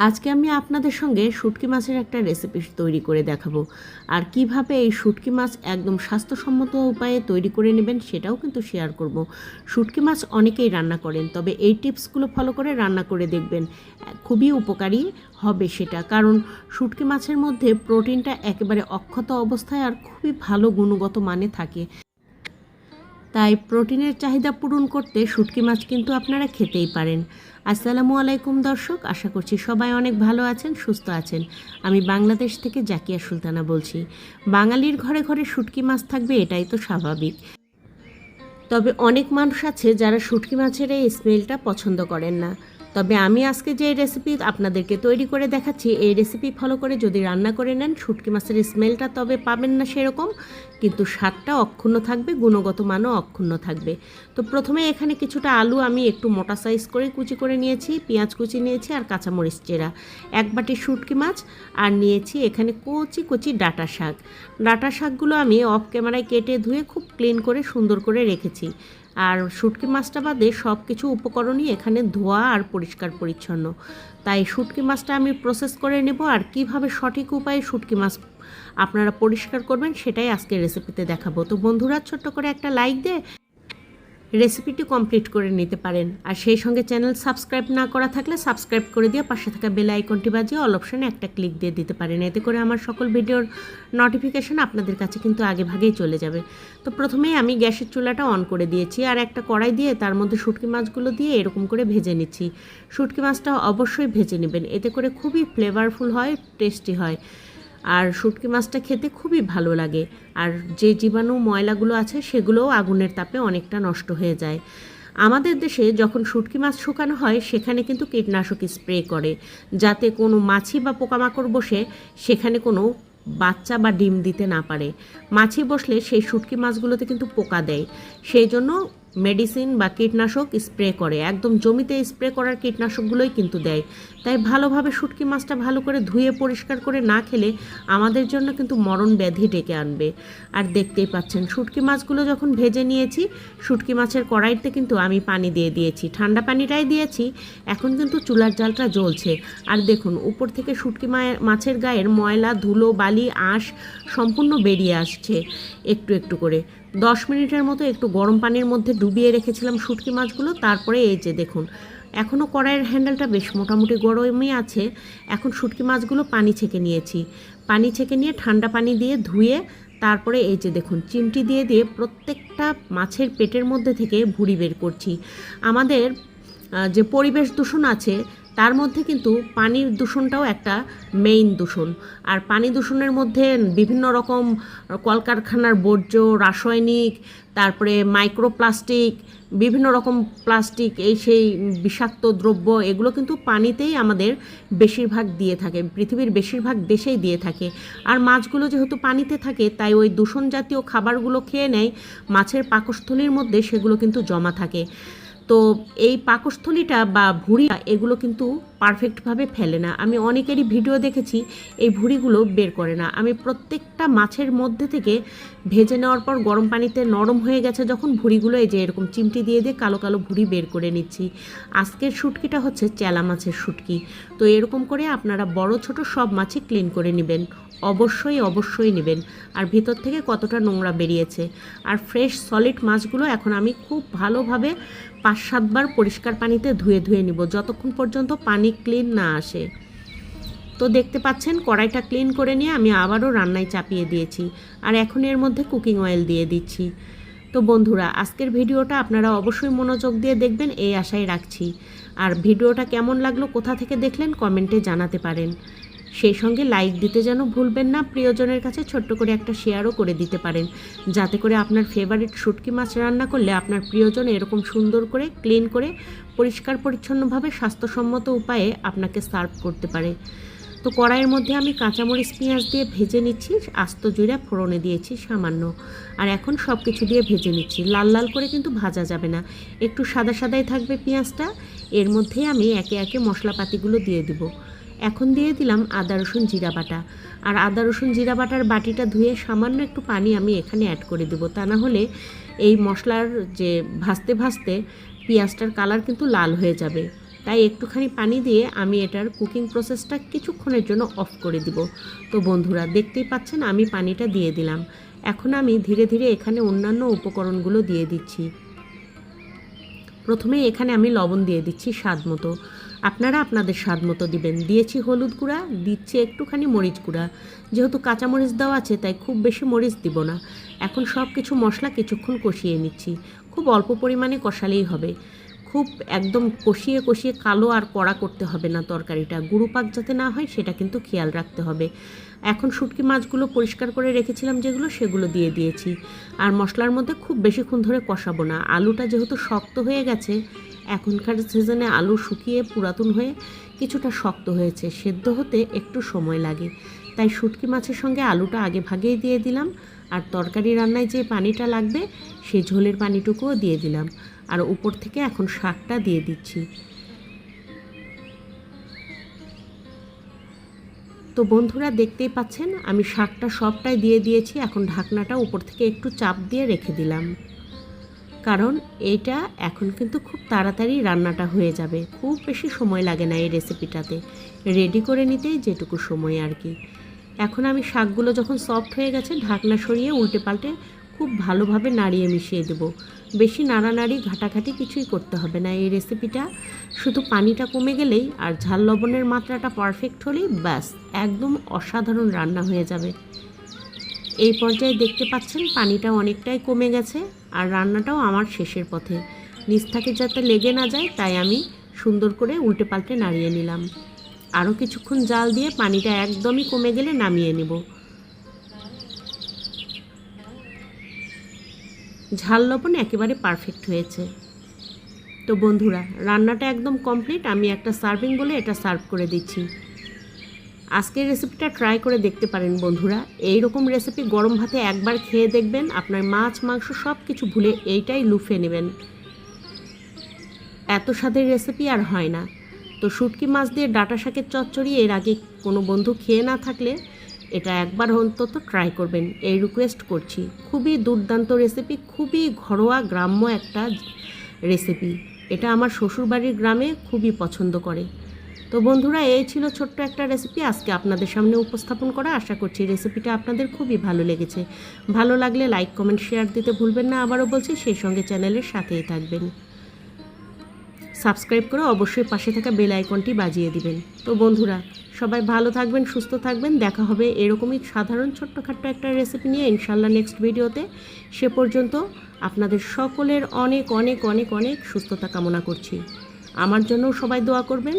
আজকে আমি আপনাদের সঙ্গে শুটকি মাছের একটা রেসিপি তৈরি করে দেখাবো। আর কীভাবে এই শুটকি মাছ একদম স্বাস্থ্যসম্মত উপায়ে তৈরি করে নেবেন সেটাও কিন্তু শেয়ার করব। শুটকি মাছ অনেকেই রান্না করেন, তবে এই টিপসগুলো ফলো করে রান্না করে দেখবেন, খুবই উপকারী হবে সেটা। কারণ শুটকি মাছের মধ্যে প্রোটিনটা একেবারে অক্ষত অবস্থায় আর খুবই ভালো গুণগত মানে থাকে। তাই প্রোটিনের চাহিদা পূরণ করতে শুটকি মাছ কিন্তু আপনারা খেতেই পারেন। আসসালামু আলাইকুম দর্শক, আশা করছি সবাই অনেক ভালো আছেন, সুস্থ আছেন। আমি বাংলাদেশ থেকে জাকিয়া সুলতানা বলছি। বাঙালির ঘরে ঘরে শুটকি মাছ থাকবে এটাই তো স্বাভাবিক। তবে অনেক মানুষ আছে যারা শুটকি মাছের এই স্মেলটা পছন্দ করেন না। তবে আমি আজকে যে রেসিপি আপনাদেরকে তৈরি করে দেখাচ্ছি, এই রেসিপি ফলো করে যদি রান্না করে নেন, শুটকি মাছের স্মেলটা তবে পাবেন না সেরকম, কিন্তু স্বাদটা অক্ষুণ্ণ থাকবে, গুণগত মানও অক্ষুণ্ণ থাকবে। তো প্রথমে এখানে কিছুটা আলু আমি একটু মোটা সাইজ করে কুচি করে নিয়েছি, পেঁয়াজ কুচি নিয়েছি আর কাঁচামরিচ চেরা। এক বাটি শুটকি মাছ আর নিয়েছি এখানে কচি কচি ডাটা শাক। ডাটা শাকগুলো আমি অফ ক্যামেরায় কেটে ধুয়ে খুব ক্লিন করে সুন্দর করে রেখেছি। আর শুটকি মাছটা বাদে সব কিছু উপকরণই এখানে ধোয়া আর পরিষ্কার পরিচ্ছন্ন। তাই শুটকি মাছটা আমি প্রসেস করে নেব আর কীভাবে সঠিক উপায়ে শুটকি মাছ আপনারা পরিষ্কার করবেন সেটাই আজকে রেসিপিতে দেখাবো। তো বন্ধুরা, ছোট্ট করে একটা লাইক দে। রেসিপিটি কমপ্লিট করে নিতে পারেন। আর সেই সঙ্গে চ্যানেল সাবস্ক্রাইব না করা থাকলে সাবস্ক্রাইব করে দিয়ে পাশে থাকা বেল আইকনটি বাজিয়ে অল অপশানে একটা ক্লিক দিয়ে দিতে পারেন। এতে করে আমার সকল ভিডিওর নোটিফিকেশান আপনাদের কাছে কিন্তু আগে ভাগেই চলে যাবে। তো প্রথমেই আমি গ্যাসের চুলাটা অন করে দিয়েছি আর একটা কড়াই দিয়ে তার মধ্যে শুটকি মাছগুলো দিয়ে এরকম করে ভেজে নিচ্ছি। শুটকি মাছটা অবশ্যই ভেজে নেবেন। এতে করে খুবই ফ্লেভারফুল হয় টেস্টি হয়। আর শুটকি মাছটা খেতে খুবই ভালো লাগে। আর যে জীবাণু ময়লাগুলো আছে, সেগুলোও আগুনের তাপে অনেকটা নষ্ট হয়ে যায়। আমাদের দেশে যখন শুটকি মাছ শুকানো হয়, সেখানে কিন্তু কীটনাশক স্প্রে করে। যাতে কোনো মাছি বা পোকামাকড় বসে, সেখানে কোনো বাচ্চা বা ডিম দিতে না পারে। মাছি বসলে সেই শুটকি মাছগুলোতে কিন্তু পোকা দেয়। সেই জন্য মেডিসিন বা কীটনাশক স্প্রে করে। একদম জমিতে স্প্রে করার কীটনাশকগুলোই কিন্তু দেয়। তাই ভালোভাবে শুটকি মাছটা ভালো করে ধুয়ে পরিষ্কার করে না খেলে আমাদের জন্য কিন্তু মরণ ব্যাধি ডেকে আনবে। আর দেখতেই পাচ্ছেন, শুটকি মাছগুলো যখন ভেজে নিয়েছি, শুটকি মাছের কড়াইতে কিন্তু আমি পানি দিয়ে দিয়েছি। ঠান্ডা পানিটাই দিয়েছি, এখন কিন্তু চুলার জালটা জ্বলছে। আর দেখুন, উপর থেকে শুটকি মাছের গায়ের ময়লা, ধুলো, বালি, আঁশ সম্পূর্ণ বেরিয়ে আসছে। একটু একটু করে। দশ মিনিটের মতো একটু গরম পানির মধ্যে ডুবিয়ে রেখেছিলাম শুটকি মাছগুলো, তারপরে এই যে দেখুন, এখনও কড়াইয়ের হ্যান্ডেলটা বেশ মোটামুটি গরমই আছে। এখন শুটকি মাছগুলো পানি ছেঁকে নিয়েছি। পানি ছেঁকে নিয়ে ঠান্ডা পানি দিয়ে ধুয়ে, তারপরে এই যে দেখুন, চিমটি দিয়ে দিয়ে প্রত্যেকটা মাছের পেটের মধ্যে থেকে ভুড়ি বের করছি। আমাদের যে পরিবেশ দূষণ আছে তার মধ্যে কিন্তু পানির দূষণটাও একটা মেইন দূষণ। আর পানি দূষণের মধ্যে বিভিন্ন রকম কলকারখানার বর্জ্য, রাসায়নিক, তারপরে মাইক্রোপ্লাস্টিক বিভিন্ন রকম প্লাস্টিক এই সেই বিষাক্ত দ্রব্য, এগুলো কিন্তু পানিতেই আমাদের বেশিরভাগ দিয়ে থাকে, পৃথিবীর বেশিরভাগ দেশেই দিয়ে থাকে। আর মাছগুলো যেহেতু পানিতে থাকে, তাই ওই দূষণ জাতীয় খাবারগুলো খেয়ে নেয়, মাছের পাকস্থলীর মধ্যে সেগুলো কিন্তু জমা থাকে। তো এই পাকস্থলীটা বা ভুঁড়িটা এগুলো কিন্তু পারফেক্টভাবে ফেলে না। আমি অনেকেরই ভিডিও দেখেছি, এই ভুঁড়িগুলো বের করে না। আমি প্রত্যেকটা মাছের মধ্যে থেকে ভেজে নেওয়ার পর গরম পানিতে নরম হয়ে গেছে যখন ভুঁড়িগুলো, এই যে এরকম চিমটি দিয়ে দিয়ে কালো কালো ভুঁড়ি বের করে নিচ্ছি। আজকের শুটকিটা হচ্ছে চেলা মাছের শুটকি। তো এরকম করে আপনারা বড়, ছোট সব মাছই ক্লিন করে নেবেন। অবশ্যই অবশ্যই নেবেন। আর ভিতর থেকে কতটা নোংরা বেরিয়েছে। আর ফ্রেশ সলিড মাছগুলো এখন আমি খুব ভালোভাবে পাঁচ সাতবার পরিষ্কার পানিতে ধুয়ে ধুয়ে নিব। যতক্ষণ পর্যন্ত পানি ক্লিন না আসে। তো দেখতে পাচ্ছেন, কড়াইটা ক্লিন করে নিয়ে আমি আবারও রান্নায় চাপিয়ে দিয়েছি। আর এখন এর মধ্যে কুকিং অয়েল দিয়ে দিচ্ছি। তো বন্ধুরা, আজকের ভিডিওটা আপনারা অবশ্যই মনোযোগ দিয়ে দেখবেন, এই আশায় রাখছি। আর ভিডিওটা কেমন লাগল, কোথা থেকে দেখলেন, কমেন্টে জানাতে পারেন। সেই সঙ্গে লাইক দিতে যেন ভুলবেন না, প্রিয়জনের কাছে ছোট্ট করে একটা শেয়ারও করে দিতে পারেন। যাতে করে আপনার ফেভারিট শুটকি মাছ রান্না করলে আপনার প্রিয়জন এরকম সুন্দর করে ক্লিন করে, পরিষ্কার পরিচ্ছন্নভাবে, স্বাস্থ্যসম্মত উপায়ে আপনাকে সার্ভ করতে পারে। তো কড়াইয়ের মধ্যে আমি কাঁচামরিচ পেঁয়াজ দিয়ে ভেজে নিচ্ছি, আস্ত জুড়ে ফোড়নে দিয়েছি সামান্য। আর এখন সব কিছু দিয়ে ভেজে নিচ্ছি। লাল লাল করে কিন্তু ভাজা যাবে না। একটু সাদা সাদাই থাকবে পেঁয়াজটা। এর মধ্যেই আমি একে একে মশলাপাতিগুলো দিয়ে দেবো। এখন দিয়ে দিলাম আদা, রসুন, জিরা বাটা। আর আদা, রসুন, জিরা বাটার বাটিটা ধুয়ে সামান্য একটু পানি আমি এখানে অ্যাড করে দেবো। তা না হলে এই মশলার যে ভাজতে ভাজতে পেঁয়াজটার কালার কিন্তু লাল হয়ে যাবে। তাই একটুখানি পানি দিয়ে আমি এটার কুকিং প্রসেসটা কিছুক্ষণের জন্য অফ করে দিব। তো বন্ধুরা, দেখতেই পাচ্ছেন আমি পানিটা দিয়ে দিলাম। এখন আমি ধীরে ধীরে এখানে অন্যান্য উপকরণগুলো দিয়ে দিচ্ছি। প্রথমে এখানে আমি লবণ দিয়ে দিচ্ছি স্বাদ মতো। আপনারা আপনাদের স্বাদ মতো দিবেন। দিয়েছি হলুদ গুঁড়া, দিচ্ছি একটুখানি মরিচ গুঁড়া। যেহেতু কাঁচা মরিচ দেওয়া আছে, তাই খুব বেশি মরিচ দিব না। এখন সব কিছু মশলা কিছুক্ষণ কষিয়ে নিচ্ছি। খুব অল্প পরিমাণে কষালেই হবে। খুব একদম কষিয়ে কষিয়ে কালো আর কড়া করতে হবে না তরকারিটা। গুঁড়ো যাতে না হয়, সেটা কিন্তু খেয়াল রাখতে হবে। এখন শুটকি মাছগুলো পরিষ্কার করে রেখেছিলাম যেগুলো, সেগুলো দিয়ে দিয়েছি। আর মশলার মধ্যে খুব বেশিক্ষণ ধরে কষাবো না। আলুটা যেহেতু শক্ত হয়ে গেছে এখনকার সিজনে আলু শুকিয়ে পুরাতন হয়ে কিছুটা শক্ত হয়েছে, সেদ্ধ হতে একটু সময় লাগে। তাই শুটকি মাছের সঙ্গে আলুটা আগে ভাগেই দিয়ে দিলাম আর তরকারি রান্নায় যে পানিটা লাগবে সেই ঝোলের পানিটুকুও দিয়ে দিলাম আর উপর থেকে এখন শাকটা দিয়ে দিচ্ছি। তো বন্ধুরা দেখতেই পাচ্ছেন, আমি শাকটা সবটাই দিয়ে দিয়েছি, এখন ঢাকনাটা উপর থেকে একটু চাপ দিয়ে রেখে দিলাম। কারণ এটা এখন কিন্তু খুব তাড়াতাড়ি রান্নাটা হয়ে যাবে। খুব বেশি সময় লাগে না এই রেসিপিটাতে রেডি করে নিতেই যেটুকু সময় আর কি। এখন আমি শাকগুলো যখন সফট হয়ে গেছে, ঢাকনা সরিয়ে উল্টে পাল্টে খুব ভালোভাবে নাড়িয়ে মিশিয়ে দেবো। বেশি নাড়ানাড়ি, ঘাটাঘাটি কিছুই করতে হবে না এই রেসিপিটা শুধু পানিটা কমে গেলেই আর ঝাল লবণের মাত্রাটা পারফেক্ট হলেই ব্যাস, একদম অসাধারণ রান্না হয়ে যাবে। এই পর্যায়ে দেখতে পাচ্ছেন পানিটা অনেকটাই কমে গেছে। আর রান্নাটাও আমার শেষের পথে। নিচ থেকে যাতে লেগে না যায়, তাই আমি সুন্দর করে উল্টে পাল্টে নাড়িয়ে নিলাম। আরও কিছুক্ষণ জাল দিয়ে পানিটা একদমই কমে গেলে নামিয়ে নেব। ঝাল লবণ একেবারে পারফেক্ট হয়েছে। তো বন্ধুরা, রান্নাটা একদম কমপ্লিট আমি একটা সার্ভিং বলে এটা সার্ভ করে দিচ্ছি। আজকের রেসিপিটা ট্রাই করে দেখতে পারেন বন্ধুরা। এই রকম রেসিপি গরম ভাতে একবার খেয়ে দেখবেন, আপনার মাছ, মাংস সব কিছু ভুলে এইটাই লুফে নেবেন। এত স্বাদের রেসিপি আর হয় না। তো শুটকি মাছ দিয়ে ডাটা শাকের চচ্চড়ি, এর আগে কোনো বন্ধু খেয়ে না থাকলে এটা একবার অন্তত ট্রাই করবেন। এই রিকোয়েস্ট করছি। খুবই দুর্দান্ত রেসিপি খুবই ঘরোয়া, গ্রাম্য একটা রেসিপি এটা আমার শ্বশুরবাড়ির গ্রামে খুবই পছন্দ করে। তো বন্ধুরা, এই ছিল ছোট্ট একটা রেসিপি আজকে আপনাদের সামনে উপস্থাপন করা। আশা করছি রেসিপিটা আপনাদের খুবই ভালো লেগেছে। ভালো লাগলে লাইক কমেন্ট শেয়ার দিতে ভুলবেন না। আবারও বলছি, সেই সঙ্গে চ্যানেলের সাথেই থাকবেন। সাবস্ক্রাইব করে অবশ্যই পাশে থাকা বেল আইকনটি বাজিয়ে দিবেন। তো বন্ধুরা, সবাই ভালো থাকবেন, সুস্থ থাকবেন। দেখা হবে এরকমই সাধারণ ছোট্টখাট্ট একটা রেসিপি নিয়ে ইনশাল্লাহ নেক্সট ভিডিওতে সে পর্যন্ত আপনাদের সকলের অনেক অনেক অনেক অনেক সুস্থতা কামনা করছি। আমার জন্য সবাই দোয়া করবেন।